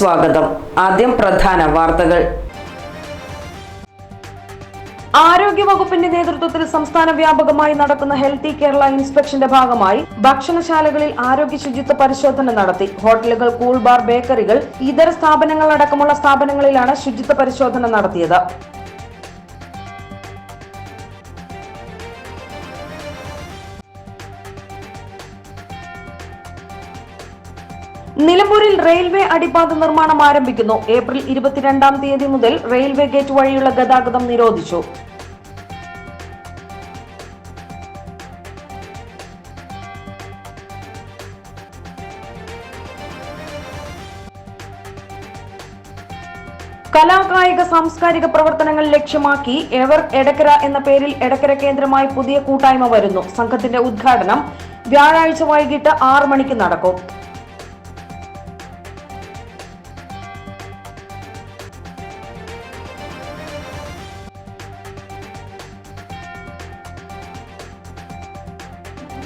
സ്വാഗതം. ആദ്യം പ്രധാന വാർത്തകൾ. ആരോഗ്യവകുപ്പിന്റെ നേതൃത്വത്തിൽ സംസ്ഥാന വ്യാപകമായി നടക്കുന്ന ഹെൽത്തി കേരള ഇൻസ്പെക്ഷന്റെ ഭാഗമായി ഭക്ഷണശാലകളിൽ ആരോഗ്യ ശുചിത്വ പരിശോധന നടത്തി. ഹോട്ടലുകൾ കൂൾ ബാർ ബേക്കറികൾ ഇതര സ്ഥാപനങ്ങൾ അടക്കമുള്ള സ്ഥാപനങ്ങളിലാണ് ശുചിത്വ പരിശോധന നടത്തിയത്. നിലമ്പൂരിൽ റെയിൽവേ അടിപ്പാത നിർമ്മാണം ആരംഭിക്കുന്നു. ഏപ്രിൽ ഇരുപത്തിരണ്ടാം തീയതി മുതൽ റെയിൽവേ ഗേറ്റ് വഴിയുള്ള ഗതാഗതം നിരോധിച്ചു. കലാകായിക സാംസ്കാരിക പ്രവർത്തനങ്ങൾ ലക്ഷ്യമാക്കി എവർ എടക്കര എന്ന പേരിൽ എടക്കര കേന്ദ്രമായി പുതിയ കൂട്ടായ്മ വരുന്നു. സംഘത്തിന്റെ ഉദ്ഘാടനം വ്യാഴാഴ്ച വൈകിട്ട് ആറ് മണിക്ക് നടക്കും.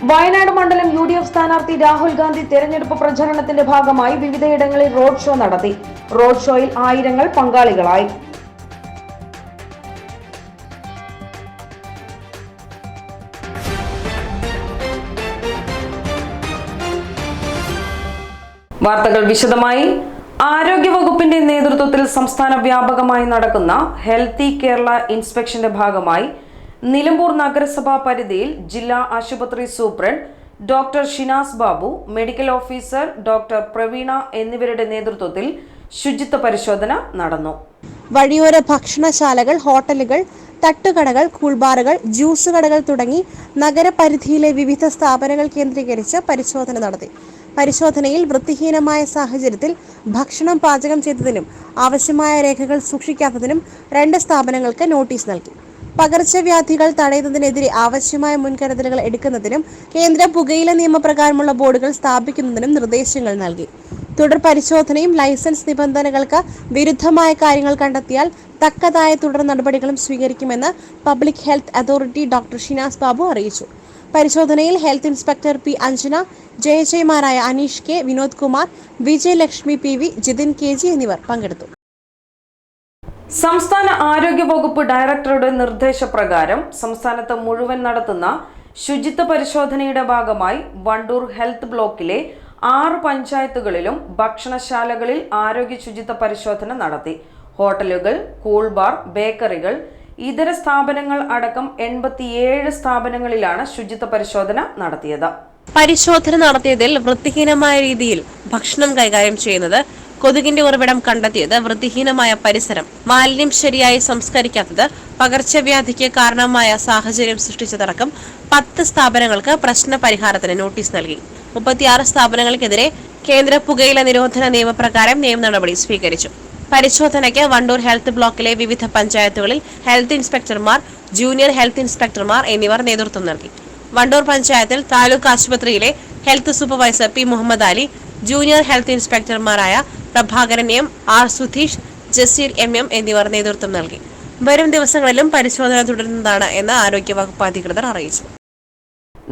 വയനാട് മണ്ഡലം യു ഡി എഫ് സ്ഥാനാർത്ഥി രാഹുൽ ഗാന്ധി തെരഞ്ഞെടുപ്പ് പ്രചരണത്തിന്റെ ഭാഗമായി വിവിധയിടങ്ങളിൽ റോഡ് ഷോ നടത്തി. റോഡ് ഷോയിൽ ആയിരങ്ങൾ പങ്കാളികളായി. വാർത്തകൾ വിശദമായി. ആരോഗ്യ വകുപ്പിന്റെ നേതൃത്വത്തിൽ സംസ്ഥാന വ്യാപകമായി നടക്കുന്ന ഹെൽത്തി കേരള ഇൻസ്പെക്ഷന്റെ ഭാഗമായി നിലമ്പൂർ നഗരസഭാ പരിധിയിൽ ജില്ലാ ആശുപത്രി superintendent doctor Shinas Babu medical officer doctor Praveena എന്നിവരുടെ നേതൃത്വത്തിൽ ശുചിത്വ പരിശോധന നടന്നു. വഴിയോര ഭക്ഷണശാലകൾ ഹോട്ടലുകൾ തട്ടുകടകൾ കൂൾബാറുകൾ ജ്യൂസ് കടകൾ തുടങ്ങി നഗരപരിധിയിലെ വിവിധ സ്ഥാപനങ്ങൾ കേന്ദ്രീകരിച്ച് പരിശോധന നടത്തി. പരിശോധനയിൽ വൃത്തിഹീനമായ സാഹചര്യത്തിൽ ഭക്ഷണം പാചകം ചെയ്തതിനും ആവശ്യമായ രേഖകൾ സൂക്ഷിക്കാത്തതിനും രണ്ട് സ്ഥാപനങ്ങൾക്ക് നോട്ടീസ് നൽകി. പകർച്ചവ്യാധികൾ തടയുന്നതിനെതിരെ ആവശ്യമായ മുൻകരുതലുകൾ എടുക്കുന്നതിനും കേന്ദ്ര പുകയില നിയമപ്രകാരമുള്ള ബോർഡുകൾ സ്ഥാപിക്കുന്നതിനും നിർദ്ദേശങ്ങൾ നൽകി. തുടർ പരിശോധനയും ലൈസൻസ് നിബന്ധനകൾക്ക് വിരുദ്ധമായ കാര്യങ്ങൾ കണ്ടെത്തിയാൽ തക്കതായ തുടർ നടപടികളും സ്വീകരിക്കുമെന്ന് public health authority doctor Shinas Babu അറിയിച്ചു. പരിശോധനയിൽ health inspector P Anjana ജയജയമാരായ Aneesh K Vinod Kumar Vijayalakshmi P V Jithin K G എന്നിവർ പങ്കെടുത്തു. സംസ്ഥാന ആരോഗ്യ വകുപ്പ് ഡയറക്ടറുടെ നിർദ്ദേശപ്രകാരം സംസ്ഥാനത്ത് മുഴുവൻ നടത്തുന്ന ശുചിത്വ പരിശോധനയുടെ ഭാഗമായി വണ്ടൂർ ഹെൽത്ത് ബ്ലോക്കിലെ ആറ് പഞ്ചായത്തുകളിലും ഭക്ഷണശാലകളിൽ ആരോഗ്യ ശുചിത്വ പരിശോധന നടത്തി. ഹോട്ടലുകൾ കൂൾ ബാർ ബേക്കറികൾ ഇതര സ്ഥാപനങ്ങൾ അടക്കം എൺപത്തിയേഴ് സ്ഥാപനങ്ങളിലാണ് ശുചിത്വ പരിശോധന നടത്തിയത്. പരിശോധന നടത്തിയതിൽ വൃത്തിഹീനമായ രീതിയിൽ ഭക്ഷണം കൈകാര്യം ചെയ്യുന്നത് കൊതുകിന്റെ ഉറവിടം കണ്ടെത്തിയത് വൃത്തിഹീനമായ പരിസരം. മാലിന്യം ശരിയായി സംസ്കരിക്കാത്തത് പകർച്ചവ്യാധിക്ക് കാരണമായ സാഹചര്യം സൃഷ്ടിച്ചതടക്കം പത്ത് സ്ഥാപനങ്ങൾക്ക് പ്രശ്ന പരിഹാരത്തിന് നോട്ടീസ് നൽകി. മുപ്പത്തിയാറ് സ്ഥാപനങ്ങൾക്കെതിരെ കേന്ദ്ര പുകയില നിരോധന നിയമപ്രകാരം നിയമ നടപടി സ്വീകരിച്ചു. പരിശോധനയ്ക്ക് വണ്ടൂർ ഹെൽത്ത് ബ്ലോക്കിലെ വിവിധ പഞ്ചായത്തുകളിൽ ഹെൽത്ത് ഇൻസ്പെക്ടർമാർ ജൂനിയർ ഹെൽത്ത് ഇൻസ്പെക്ടർമാർ എന്നിവർ നേതൃത്വം നൽകി. വണ്ടൂർ പഞ്ചായത്തിൽ താലൂക്ക് ആശുപത്രിയിലെ health supervisor P Muhammad Ali junior health ഇൻസ്പെക്ടർമാരായ Prabhakaran M R Sudheesh Jaseer M M എന്നിവർ നേതൃത്വം നൽകി. വരും ദിവസങ്ങളിലും പരിശോധന തുടരുന്നതാണ് എന്ന് ആരോഗ്യവകുപ്പ് അധികൃതർ അറിയിച്ചു.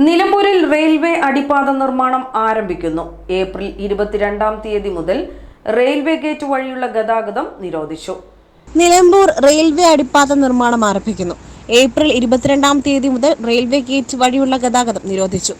നിലമ്പൂരിൽ റെയിൽവേ അടിപ്പാത നിർമ്മാണം ആരംഭിക്കുന്നു. ഏപ്രിൽ ഇരുപത്തിരണ്ടാം തീയതി മുതൽ റെയിൽവേ ഗേറ്റ് വഴിയുള്ള ഗതാഗതം നിരോധിച്ചു. നിലമ്പൂർ റെയിൽവേ അടിപ്പാത നിർമ്മാണം ആരംഭിക്കുന്നു. ഏപ്രിൽ ഇരുപത്തിരണ്ടാം തീയതി മുതൽ റെയിൽവേ ഗേറ്റ് വഴിയുള്ള ഗതാഗതം നിരോധിച്ചു.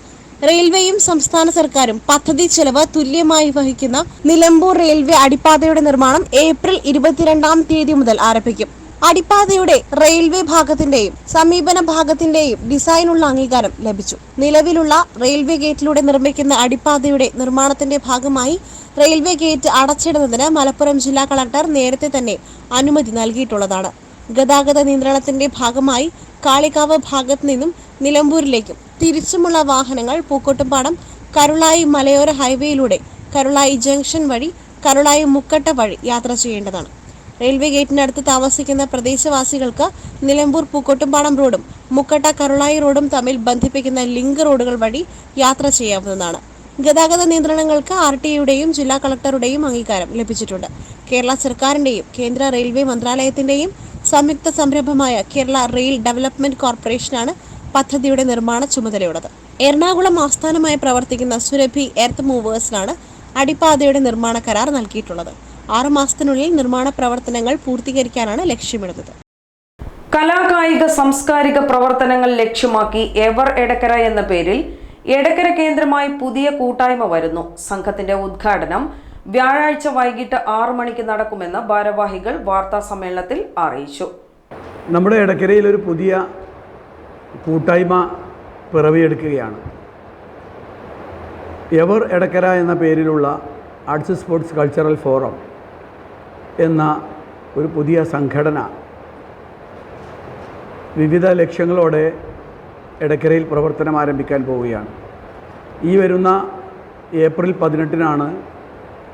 റെയിൽവേയും സംസ്ഥാന സർക്കാരും പദ്ധതി ചെലവ് തുല്യമായി വഹിക്കുന്ന നിലമ്പൂർ റെയിൽവേ അടിപ്പാതയുടെ നിർമ്മാണം ഏപ്രിൽ ഇരുപത്തിരണ്ടാം തീയതി മുതൽ ആരംഭിക്കും. അടിപ്പാതയുടെ റെയിൽവേ ഭാഗത്തിന്റെയും സമീപന ഭാഗത്തിന്റെയും ഡിസൈനുള്ള അംഗീകാരം ലഭിച്ചു. നിലവിലുള്ള റെയിൽവേ ഗേറ്റിലൂടെ നിർമ്മിക്കുന്ന അടിപ്പാതയുടെ നിർമ്മാണത്തിന്റെ ഭാഗമായി റെയിൽവേ ഗേറ്റ് അടച്ചിടുന്നതിന് മലപ്പുറം ജില്ലാ കളക്ടർ നേരത്തെ തന്നെ അനുമതി നൽകിയിട്ടുള്ളതാണ്. ഗതാഗത നിയന്ത്രണത്തിന്റെ ഭാഗമായി കാളികാവ് ഭാഗത്തു നിന്നും നിലമ്പൂരിലേക്കും തിരിച്ചുമുള്ള വാഹനങ്ങൾ പൂക്കോട്ടുംപാടം കരുളായി മലയോര ഹൈവേയിലൂടെ കരുളായി ജംഗ്ഷൻ വഴി കരുളായി മുക്കട്ട വഴി യാത്ര ചെയ്യേണ്ടതാണ്. റെയിൽവേ ഗേറ്റിനടുത്ത് താമസിക്കുന്ന പ്രദേശവാസികൾക്ക് നിലമ്പൂർ പൂക്കോട്ടുംപാടം റോഡും മുക്കട്ട കരുളായി റോഡും തമ്മിൽ ബന്ധിപ്പിക്കുന്ന ലിങ്ക് റോഡുകൾ വഴി യാത്ര ചെയ്യാവുന്നതാണ്. ഗതാഗത നിയന്ത്രണങ്ങൾക്ക് ആർ ടി ഐയുടെയും ജില്ലാ കളക്ടറുടെയും അംഗീകാരം ലഭിച്ചിട്ടുണ്ട്. കേരള സർക്കാരിന്റെയും കേന്ദ്ര റെയിൽവേ മന്ത്രാലയത്തിന്റെയും സംയുക്ത സംരംഭമായ കേരള റെയിൽ ഡെവലപ്മെന്റ് കോർപ്പറേഷനാണ് പദ്ധതിയുടെ നിർമ്മാണ ചുമതലയുള്ളത്. എറണാകുളം ആസ്ഥാനമായി പ്രവർത്തിക്കുന്ന സുരഭി എർത്ത് മൂവേഴ്സിനാണ് അടിപ്പാതയുടെ നിർമ്മാണ കരാർ നൽകിയിട്ടുള്ളത്. ആറുമാസത്തിനുള്ളിൽ നിർമ്മാണ പ്രവർത്തനങ്ങൾ പൂർത്തീകരിക്കാനാണ് ലക്ഷ്യമിടുന്നത്. കലാകായിക സാംസ്കാരിക പ്രവർത്തനങ്ങൾ ലക്ഷ്യമാക്കി എവർ എടക്കര എന്ന പേരിൽ എടക്കര കേന്ദ്രമായി പുതിയ കൂട്ടായ്മ വരുന്നു. സംഘത്തിന്റെ ഉദ്ഘാടനം വ്യാഴാഴ്ച വൈകിട്ട് ആറു മണിക്ക് നടക്കുമെന്ന് ഭാരവാഹികൾ വാർത്താ സമ്മേളനത്തിൽ അറിയിച്ചു. നമ്മുടെ ഇടക്കരയിൽ ഒരു പുതിയ കൂട്ടായ്മ പിറവിയെടുക്കുകയാണ്. എവർ എടക്കര എന്ന പേരിലുള്ള ആർട്സ് സ്പോർട്സ് കൾച്ചറൽ ഫോറം എന്ന ഒരു പുതിയ സംഘടന വിവിധ ലക്ഷ്യങ്ങളോടെ ഇടക്കരയിൽ പ്രവർത്തനം ആരംഭിക്കാൻ പോവുകയാണ്. ഈ വരുന്ന ഏപ്രിൽ പതിനെട്ടിനാണ്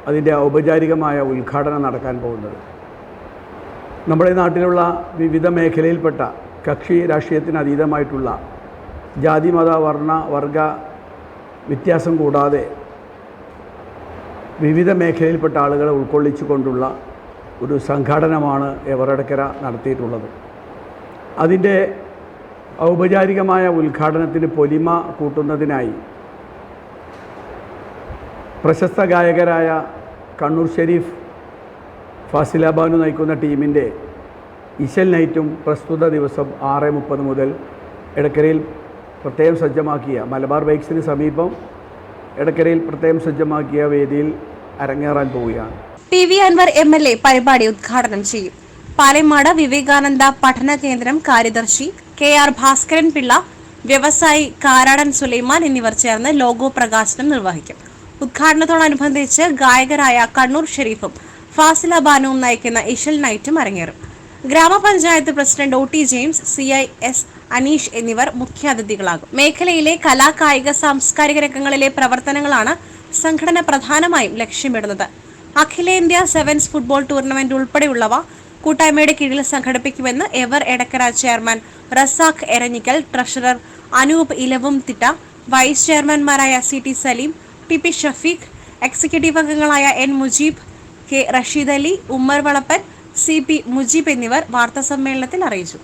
അതിന്റെ ഔപചാരികമായ ഉദ്ഘാടനം നടക്കാൻ പോകുന്നത്. നമ്മുടെ നാട്ടിലുള്ള വിവിധ മേഖലയിൽപ്പെട്ട കക്ഷി രാഷ്ട്രീയത്തിന് അതീതമായിട്ടുള്ള ജാതി മത വർണ വർഗ വ്യത്യാസം കൂടാതെ വിവിധ മേഖലയിൽപ്പെട്ട ആളുകളെ ഉൾക്കൊള്ളിച്ചുകൊണ്ടുള്ള ഒരു സംഘാടനമാണ് എവറടക്കര നടത്തിയിട്ടുള്ളത്. അതിന്റെ ഔപചാരികമായ ഉദ്ഘാടനത്തിന് പൊലിമ കൂട്ടുന്നതിനായി പ്രശസ്ത ഗായകരായ കണ്ണൂർ ഷെരീഫ് ഫാസിലാബാനു നയിക്കുന്ന ടീമിന്റെ ഇശൽ നൈറ്റും പ്രസ്തുത ദിവസം ആറ് മുപ്പത് മുതൽ എടക്കരയിൽ പ്രത്യേകം സജ്ജമാക്കിയ മലബാർ ബൈക്സിന് സമീപം എടക്കരയിൽ പ്രത്യേകം സജ്ജമാക്കിയ വേദിയിൽ അരങ്ങേറാൻ പോവുകയാണ്. P V Anvar M L A പരിപാടി ഉദ്ഘാടനം ചെയ്യും. പാലയമാട് വിവേകാനന്ദ പഠന കേന്ദ്രം കാര്യദർശി കെ ആർ ഭാസ്കരൻ പിള്ള വ്യവസായി കാരാടൻ സുലൈമാൻ എന്നിവർ ചേർന്ന് ലോഗോ പ്രകാശനം നിർവഹിക്കും. ഉദ്ഘാടനത്തോടനുബന്ധിച്ച് ഗായകരായ കണ്ണൂർ ഷെരീഫും ഫാസില ബാനുവും നയിക്കുന്ന ഇഷൽ നൈറ്റും അരങ്ങേറും. ഗ്രാമപഞ്ചായത്ത് president O T James C I S Aneesh എന്നിവർ മുഖ്യാതിഥികളാകും. മേഖലയിലെ കലാ കായിക സാംസ്കാരിക രംഗങ്ങളിലെ പ്രവർത്തനങ്ങളാണ് സംഘടന പ്രധാനമായും ലക്ഷ്യമിടുന്നത്. അഖിലേന്ത്യാ സെവൻസ് ഫുട്ബോൾ ടൂർണമെന്റ് ഉൾപ്പെടെയുള്ളവ കൂട്ടായ്മയുടെ കീഴിൽ സംഘടിപ്പിക്കുമെന്ന് ever Edakkara chairman Razak Eranhikkal treasurer Anoop Ilavumthitta vice ചെയർമാൻമാരായ C T Saleem T P Shafeeq executive അംഗങ്ങളായ N Mujeeb K Rasheed Ali Ummer Valappan C P Mujeeb എന്നിവർ വാർത്താസമ്മേളനത്തിൽ അറിയിച്ചു.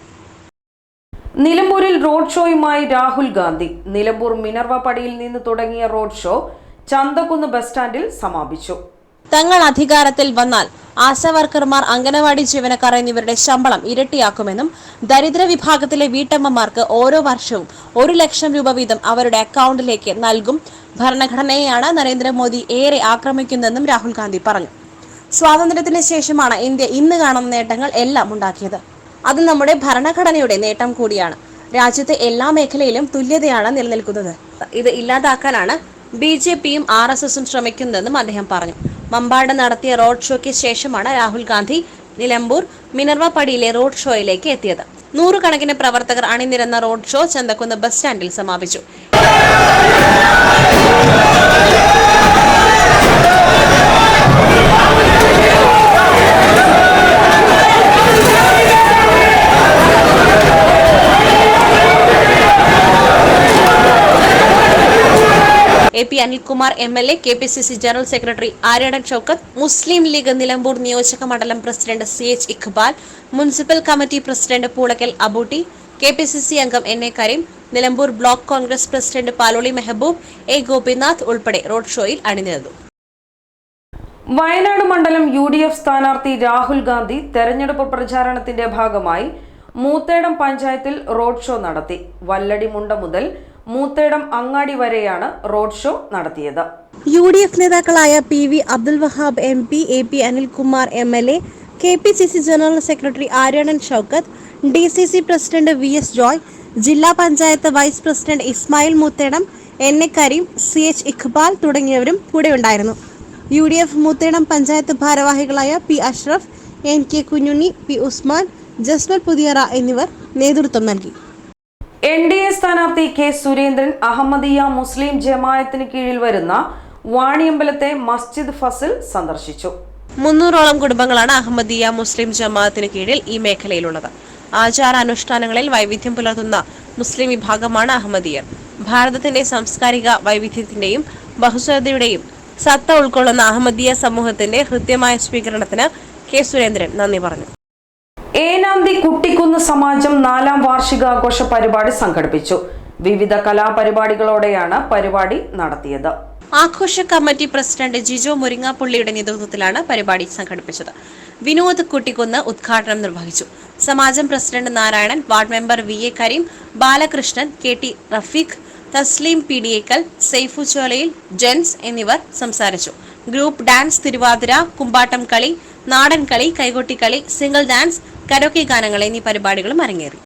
നിലമ്പൂരിൽ റോഡ് ഷോയുമായി രാഹുൽ ഗാന്ധി. നിലമ്പൂർ മിനർവ പടിയിൽ നിന്ന് തുടങ്ങിയ റോഡ് ഷോ ചന്തക്കുന്ന് ബസ് സ്റ്റാൻഡിൽ സമാപിച്ചു. തങ്ങൾ അധികാരത്തിൽ വന്നാൽ ആശാവർക്കർമാർ അംഗനവാടി ജീവനക്കാർ എന്നിവരുടെ ശമ്പളം ഇരട്ടിയാക്കുമെന്നും ദരിദ്ര വിഭാഗത്തിലെ വീട്ടമ്മമാർക്ക് ഓരോ വർഷവും ഒരു ലക്ഷം രൂപ വീതം അവരുടെ അക്കൗണ്ടിലേക്ക് നൽകും. ഭരണഘടനയെയാണ് നരേന്ദ്രമോദി ഏറെ ആക്രമിക്കുന്നതെന്നും രാഹുൽ ഗാന്ധി പറഞ്ഞു. സ്വാതന്ത്ര്യത്തിന് ശേഷമാണ് ഇന്ത്യ ഇന്ന് കാണുന്ന നേട്ടങ്ങൾ എല്ലാം ഉണ്ടാക്കിയത്. അത് നമ്മുടെ ഭരണഘടനയുടെ നേട്ടം കൂടിയാണ്. രാജ്യത്തെ എല്ലാ മേഖലയിലും തുല്യതയാണ് നിലനിൽക്കുന്നത്. ഇത് ഇല്ലാതാക്കാനാണ് ബി ജെ പിയും ആർ എസ് എസും ശ്രമിക്കുന്നതെന്നും അദ്ദേഹം പറഞ്ഞു. മമ്പാട് നടത്തിയ റോഡ് ഷോയ്ക്ക് ശേഷമാണ് രാഹുൽ ഗാന്ധി നിലമ്പൂർ മിനർവ പടിയിലെ റോഡ് ഷോയിലേക്ക് എത്തിയത്. നൂറുകണക്കിന് പ്രവർത്തകർ അണിനിരന്ന റോഡ് ഷോ ചന്തക്കുന്ന് ബസ് സ്റ്റാൻഡിൽ സമാപിച്ചു. A P Anilkumar M L A K P C C general secretary Aryadan Shoukath Muslim League Nilambur നിയോജക മണ്ഡലം president C H Iqbal municipal committee president Poolakkal Abootty K P C C അംഗം N A Karim Nilambur block Congress president Paloli Mehaboob A Gopinath ഉൾപ്പെടെ road ഷോയിൽ അണിനിരന്നു. വയനാട് മണ്ഡലം U D F സ്ഥാനാർത്ഥി രാഹുൽ ഗാന്ധി തെരഞ്ഞെടുപ്പ് പ്രചാരണത്തിന്റെ ഭാഗമായി മൂത്തേടം പഞ്ചായത്തിൽ റോഡ് ഷോ നടത്തി. വല്ലടിമുണ്ട മുതൽ മൂത്തേടം അങ്ങാടി വരെയാണ് റോഡ് ഷോ നടത്തിയത്. യു ഡി എഫ് നേതാക്കളായ P V Abdul Wahab M P A P Anilkumar M L A K P C C general secretary Aryadan Shoukath D C C president V S Joy ജില്ലാ panchayat vice president Ismail Moothedam N A Kareem C H Iqbal തുടങ്ങിയവരും കൂടെ ഉണ്ടായിരുന്നു U D F Moothedam panchayat ഭാരവാഹികളായ P Ashraf N K Kunhunni P Usman Jasmal Puthiyara എന്നിവർ നേതൃത്വം നൽകി. N D A സ്ഥാനാർത്ഥി K Surendran Ahmadiyya Muslim ജമായത്തിന് കീഴിൽ വരുന്ന വാണിയമ്പലത്തെ മസ്ജിദ് ഫസിൽ സന്ദർശിച്ചു. മുന്നൂറോളം കുടുംബങ്ങളാണ് അഹമ്മദിയ മുസ്ലിം ജമാഅത്തിന് കീഴിൽ ഈ മേഖലയിലുള്ളത്. ആചാരാനുഷ്ഠാനങ്ങളിൽ വൈവിധ്യം പുലർത്തുന്ന മുസ്ലിം വിഭാഗമാണ് അഹമ്മദിയർ. ഭാരതത്തിന്റെ സാംസ്കാരിക വൈവിധ്യത്തിന്റെയും ബഹുസ്വരതയുടെയും സത്ത ഉൾക്കൊള്ളുന്ന അഹമ്മദിയ സമൂഹത്തിന്റെ ഹൃദ്യമായ സ്വീകരണത്തിന് കെ സുരേന്ദ്രൻ നന്ദി പറഞ്ഞു. ഏനാന്തി കുട്ടിക്കുന്ന് സമാജം നാലാം വാർഷികാഘോഷ പരിപാടി സംഘടിപ്പിച്ചു. വിവിധ കലാപരിപാടികളോടെയാണ് പരിപാടി നടത്തിയത്. ആഘോഷ കമ്മിറ്റി പ്രസിഡന്റ് ജിജോ മുരിങ്ങാപ്പള്ളിയുടെ നേതൃത്വത്തിലാണ് പരിപാടി സംഘടിപ്പിച്ചത്. വിനോദ് കുട്ടിക്കുന്ന് ഉദ്ഘാടനം നിർവഹിച്ചു. സമാജം president Narayanan ward member V A Karim Balakrishnan K T Rafeeq Thasleem Peediyekkal Saifu Cholayil Jens എന്നിവർ സംസാരിച്ചു. ഗ്രൂപ്പ് ഡാൻസ് തിരുവാതിര കുമ്പാട്ടം കളി നാടൻ കളി കൈകൊട്ടിക്കളി സിംഗിൾ ഡാൻസ് കരോക്കെ ഗാനങ്ങൾ എന്നീ പരിപാടികളും അരങ്ങേറി.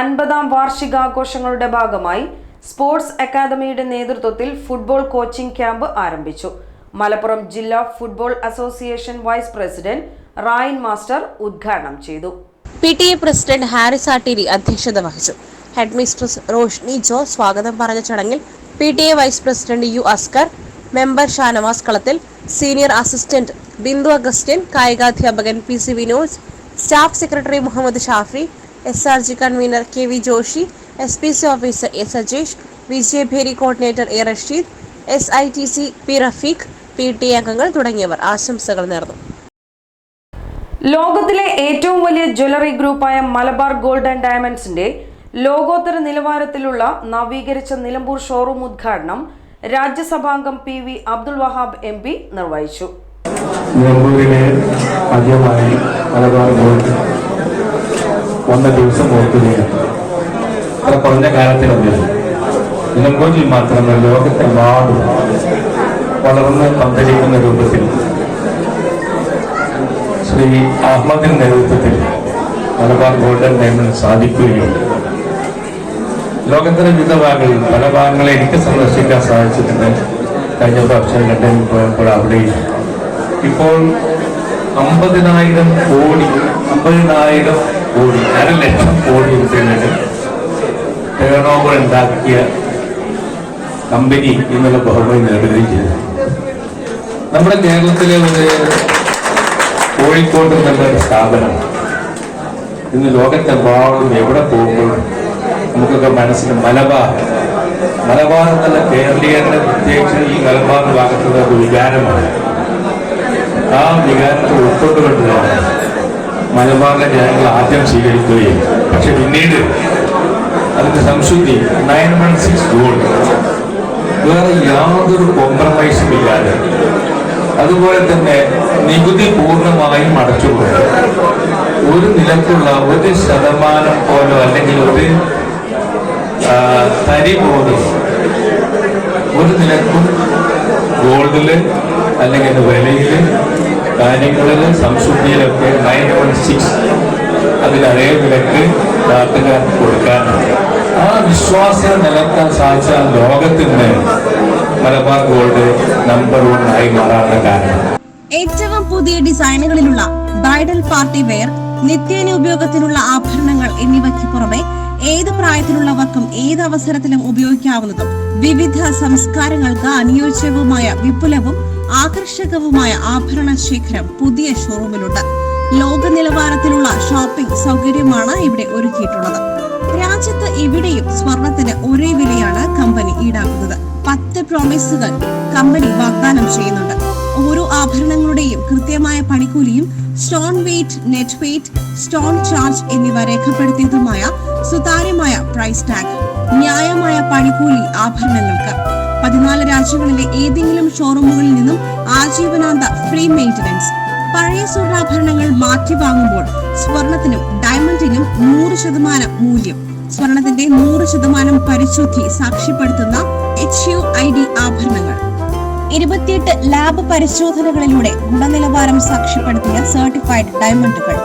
അൻപതാം വാർഷികാഘോഷങ്ങളുടെ ഭാഗമായി സ്പോർട്സ് അക്കാദമിയുടെ നേതൃത്വത്തിൽ ഫുട്ബോൾ കോച്ചിംഗ് ക്യാമ്പ് ആരംഭിച്ചു. മലപ്പുറം ജില്ലാ football association vice president Rayin master ഉദ്ഘാടനം ചെയ്തു. P T A president Haris Atteri അധ്യക്ഷത വഹിച്ചു. ഹെഡ്മിസ്ട്രസ് റോഷ്നി ജോ സ്വാഗതം പറഞ്ഞ ചടങ്ങിൽ P T A vice president U Askar member Shanavas Kalathil senior assistant Bindu Augustine കായികാധ്യാപകൻ P C Vinod staff secretary Muhammad Shafi S R G convener K V Joshi S P C officer A Sajesh Vijayabheri coordinator A Rasheed S I T C P Rafeeq P T അംഗങ്ങൾ തുടങ്ങിയവർ ആശംസകൾ നേർന്നു. ലോകത്തിലെ ഏറ്റവും വലിയ jewellery ഗ്രൂപ്പായ Malabar gold and ഡയമണ്ട്സിന്റെ ലോകോത്തര നിലവാരത്തിലുള്ള നവീകരിച്ച നിലമ്പൂർ ഷോറൂം ഉദ്ഘാടനം രാജ്യസഭാംഗം P V Abdul Wahab M P നിർവഹിച്ചു. നിലമ്പൂരിലെ ആദ്യമായി മലബാർ ഗോൾഡ് വന്ന ദിവസം ഓർക്കുകയാണ്. അത്ര കുറഞ്ഞ കാലത്തിനുള്ളിൽ നിലമ്പൂരിൽ മാത്രമല്ല ലോകത്തെമ്പാടും വളർന്ന് പന്തലിക്കുന്ന രൂപത്തിൽ ശ്രീ അഹമ്മദിന്റെ നേതൃത്വത്തിൽ മലബാർ ഗോൾഡൻ ഡയമണ്ട് സാധിക്കുകയും ലോകത്തിലെ വിവിധ ഭാഗങ്ങളിൽ പല ഭാഗങ്ങളെ എനിക്ക് സന്ദർശിക്കാൻ സാധിച്ചിട്ടുണ്ട്. കഴിഞ്ഞ പ്രാവശ്യം ലണ്ടനിൽ പോയപ്പോൾ അവിടെയും. ഇപ്പോൾ അമ്പതിനായിരം കോടി അമ്പതിനായിരം കോടി അര ലക്ഷം കോടി രൂപയുടെ ടേൺ ഓവർ ഉണ്ടാക്കിയ കമ്പനി എന്നുള്ള ബഹുമതി നേടുകയും ചെയ്തു. നമ്മുടെ കേരളത്തിലെ ഒരു കോഴിക്കോട് എന്നുള്ള സ്ഥാപനം ഇന്ന് ലോകത്തെമ്പാടും എവിടെ പോകുമ്പോഴും നമുക്കൊക്കെ മനസ്സിന് മലബാർ മലബാർ എന്നുള്ള കേരളീയരുടെ പ്രത്യേകിച്ച് ഈ മലബാർ ഭാഗത്തുള്ള ഒരു വികാരമാണ്. ആ വികാരത്തെ ഉൾക്കൊണ്ടുകൊണ്ടാണ് മലബാറിലെ ജനങ്ങൾ ആദ്യം സ്വീകരിക്കുകയും പക്ഷെ പിന്നീട് അതിന്റെ സംശുദ്ധി നയൻ വൺ സിക്സ് ഗോൾഡ് വേറെ യാതൊരു കോംപ്രമൈസും ഇല്ലാതെ. അതുപോലെ തന്നെ നികുതി പൂർണമായും അടച്ചുപോയി ഒരു നിലക്കുള്ള ഒരു ശതമാനം പോലോ അല്ലെങ്കിൽ ഒരു തരി പോലും ഒരു നിലക്കും ഗോൾഡിൽ അല്ലെങ്കിൽ വിലയിൽ കാര്യങ്ങളിൽ സംശുദ്ധിയിലൊക്കെ നയൻ വൺ സിക്സ് അതിൽ അതേ വിലക്ക് നാട്ടുകാർക്ക് കൊടുക്കാനുണ്ട് ആ വിശ്വാസം നിലനിർത്താൻ സാധിച്ച ലോകത്തിന് മലബാർ ഗോൾഡ് നമ്പർ വൺ ആയി മാറാനുള്ള കാരണം. ഏറ്റവും പുതിയ ഡിസൈനുകളിലുള്ള ബ്രൈഡൽ പാർട്ടി വെയർ നിത്യേന ഉപയോഗത്തിനുള്ള ആഭരണങ്ങൾ എന്നിവയ്ക്ക് പുറമെ ഏത് പ്രായത്തിലുള്ളവർക്കും ഏത് അവസരത്തിലും ഉപയോഗിക്കാവുന്നതും വിവിധ സംസ്കാരങ്ങൾക്ക് അനുയോജ്യവുമായ വിപുലവും ആകർഷകവുമായ ആഭരണ ശേഖരം പുതിയ ഷോറൂമിലുണ്ട്. ലോക നിലവാരത്തിലുള്ള ഷോപ്പിംഗ് സൗകര്യമാണ് ഇവിടെ ഒരുക്കിയിട്ടുള്ളത്. രാജ്യത്ത് ഇവിടെയും സ്വർണത്തിന് ഒരേ വിലയാണ് കമ്പനി ഈടാക്കുന്നത്. പത്ത് പ്രോമിസുകൾ കമ്പനി വാഗ്ദാനം ചെയ്യുന്നുണ്ട്. ഓരോ ആഭരണങ്ങളുടെയും കൃത്യമായ പണിക്കൂലിയും stone weight net weight stone charge എന്നിവ രേഖപ്പെടുത്തിയതുമായ സുതാര്യമായ പ്രൈസ് ടാഗ് ന്യായമായ പണിക്കൂലി ആഭരണങ്ങൾക്ക്. പതിനാല് രാജ്യങ്ങളിലെ ഏതെങ്കിലും ഷോറൂമുകളിൽ നിന്നും ആജീവനാന്ത ഫ്രീ മെയിന്റനൻസ്. പഴയ സ്വർണാഭരണങ്ങൾ മാറ്റി വാങ്ങുമ്പോൾ സ്വർണത്തിനും ഡയമണ്ടിനും നൂറ് ശതമാനം മൂല്യം. സ്വർണത്തിന്റെ നൂറ് ശതമാനം പരിശുദ്ധി സാക്ഷ്യപ്പെടുത്തുന്ന എച്ച് യു ഐ ഡി ആഭരണങ്ങൾ. ഇരുപത്തിയെട്ട് ലാബ് പരിശോധനകളിലൂടെ ഗുണനിലവാരം സാക്ഷ്യപ്പെടുത്തിയ സർട്ടിഫൈഡ് ഡയമണ്ടുകൾ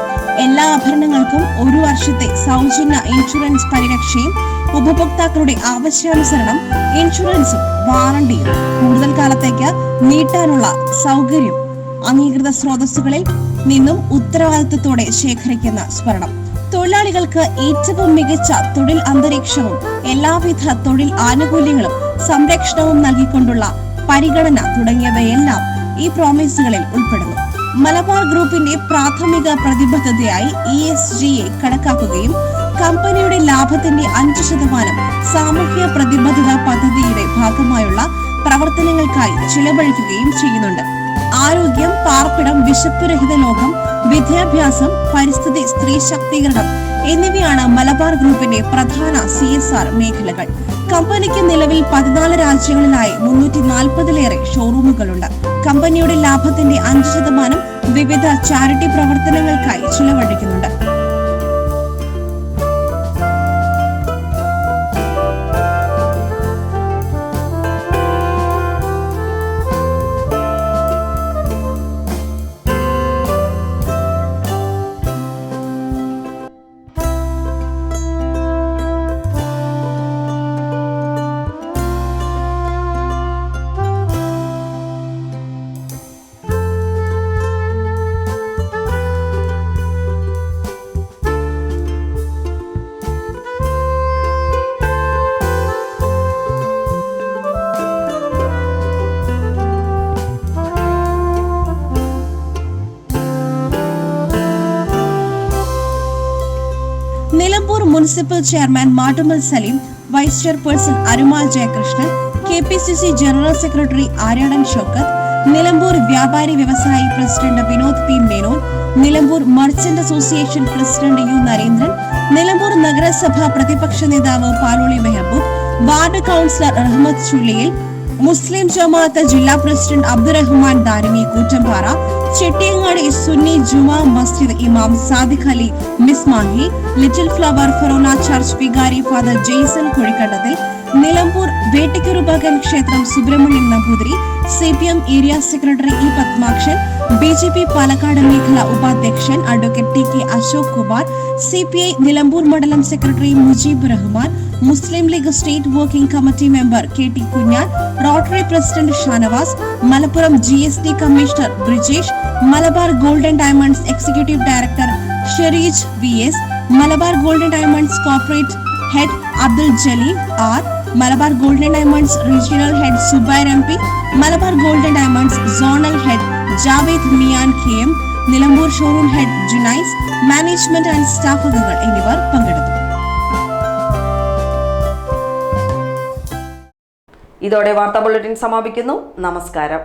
എല്ലാ ആഭരണങ്ങൾക്കും ഒരു വർഷത്തെ സൗജന്യ ഇൻഷുറൻസ് പരിരക്ഷയും ഉപഭോക്താക്കളുടെ ആവശ്യാനുസരണം ഇൻഷുറൻസും വാറണ്ടിയും. കൂടുതൽ കാലത്തേക്ക് നീട്ടാനുള്ള സൗകര്യം അംഗീകൃത സ്രോതസ്സുകളിൽ നിന്നും ഉത്തരവാദിത്തത്തോടെ ശേഖരിക്കുന്ന സ്മരണം. തൊഴിലാളികൾക്ക് ഏറ്റവും മികച്ച തൊഴിൽ അന്തരീക്ഷവും എല്ലാവിധ തൊഴിൽ ആനുകൂല്യങ്ങളും സംരക്ഷണവും നൽകിക്കൊണ്ടുള്ള പരിഗണന തുടങ്ങിയവയെല്ലാം ഈ പ്രോമിസുകളിൽ ഉൾപ്പെടുന്നു. മലബാർ ഗ്രൂപ്പിന്റെ പ്രാഥമിക പ്രതിബദ്ധതയായി ഇ എസ് ജിയെ കണക്കാക്കുകയും കമ്പനിയുടെ ലാഭത്തിന്റെ അഞ്ച് ശതമാനം സാമൂഹ്യ പ്രതിബദ്ധത പദ്ധതിയുടെ ഭാഗമായുള്ള പ്രവർത്തനങ്ങൾക്കായി ചിലവഴിക്കുകയും ചെയ്യുന്നുണ്ട്. ആരോഗ്യം പാർപ്പിടം വിശപ്പുരഹിത ലോകം വിദ്യാഭ്യാസം പരിസ്ഥിതി സ്ത്രീ ശാക്തീകരണം എന്നിവയാണ് മലബാർ ഗ്രൂപ്പിന്റെ പ്രധാന സി മേഖലകൾ. കമ്പനിക്ക് നിലവിൽ പതിനാല് രാജ്യങ്ങളിലായി മുന്നൂറ്റി നാൽപ്പതിലേറെ ഷോറൂമുകളുണ്ട്. കമ്പനിയുടെ ലാഭത്തിന്റെ അഞ്ച് ശതമാനം വിവിധ ചാരിറ്റി പ്രവർത്തനങ്ങൾക്കായി ചിലവഴിക്കുന്നുണ്ട് municipal chairman Mattummal Saleem vice chairperson Aruma Jayakrishnan K P C C general secretary Aryadan Shoukath Nilambur വ്യാപാരി വ്യവസായി president Vinod P Menon Nilambur merchant association president U Narendran Nilambur നഗരസഭ പ്രതിപക്ഷ നേതാവ് പാലോളി മെഹബൂബ് വാർഡ് കൌൺസിലർ റഹ്മദ് ചുള്ളിയിൽ മുസ്ലിം ജമാഅത്ത് ജില്ലാ president Abdurahman Darimi Koottampara Chettiyangadi Sunni Juma Masjid ഇമാം Sadiq Ali Mismahi Little Flower Forane Church വികാരി father Jaison കുഴിക്കണ്ടത്തിൽ Nilambur വേട്ടിക്കുറുബകൻ ക്ഷേത്രം Subramanian Namboothiri C P M area secretary E Padmakshan B J P Palakkad മേഖല ഉപാധ്യക്ഷൻ advocate T K Ashok Kumar C P I Nilambur മണ്ഡലം secretary Mujeeb Rahman Muslim League state working committee member K T Kunhan Rotary president Shanavas Malappuram G S T commissioner Brijesh Malabar golden diamonds executive director Shereej V S Malabar golden diamonds corporate head Abdul Jaleel R Malabar golden diamonds regional head Subair M P Malabar golden diamonds zonal head Javed Miyan K M Nilambur showroom head Junais management and staff അംഗങ്ങൾ എന്നിവർ പങ്കെടുത്തു. ഇതോടെ വാർത്താ bulletin സമാപിക്കുന്നു. നമസ്കാരം.